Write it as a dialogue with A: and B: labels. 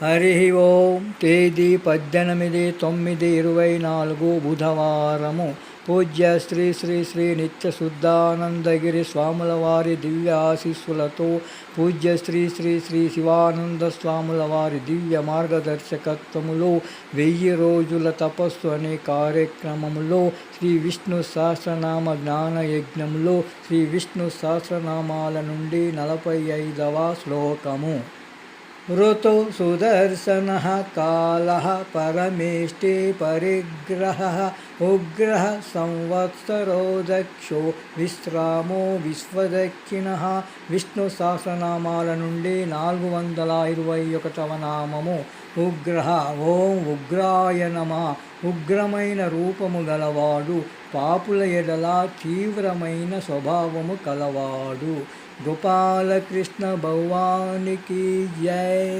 A: హరి ఓం తేదీ పద్దెనిమిది తొమ్మిది ఇరవై నాలుగు బుధవారము. పూజ్య శ్రీ శ్రీ శ్రీ నిత్య శుద్ధానందగిరి స్వాముల వారి దివ్య ఆశీస్సులతో పూజ్య శ్రీ శ్రీ శ్రీ శివానంద స్వాముల వారి దివ్య మార్గదర్శకత్వములో వెయ్యి రోజుల తపస్సు అనే కార్యక్రమములో శ్రీ విష్ణు సహస్రనామ జ్ఞాన యజ్ఞంలో శ్రీ విష్ణు సహస్రనామాల నుండి నలభై ఐదవ శ్లోకము. ऋतौ सुदर्शनः कालः परमेष्टे परिग्रहः उग्रः संवत्सरो दक्षो విశ్రామో విశ్వదక్షిణ విష్ణు సహస్రనామాల నుండి నాలుగు వందల ఇరవై ఒకటవ నామము ఉగ్రహ ఓం ఉగ్రాయ నమ ఉగ్రమైన రూపము గలవాడు పాపుల ఎడల తీవ్రమైన స్వభావము కలవాడు గోపాలకృష్ణ భగవానికి జై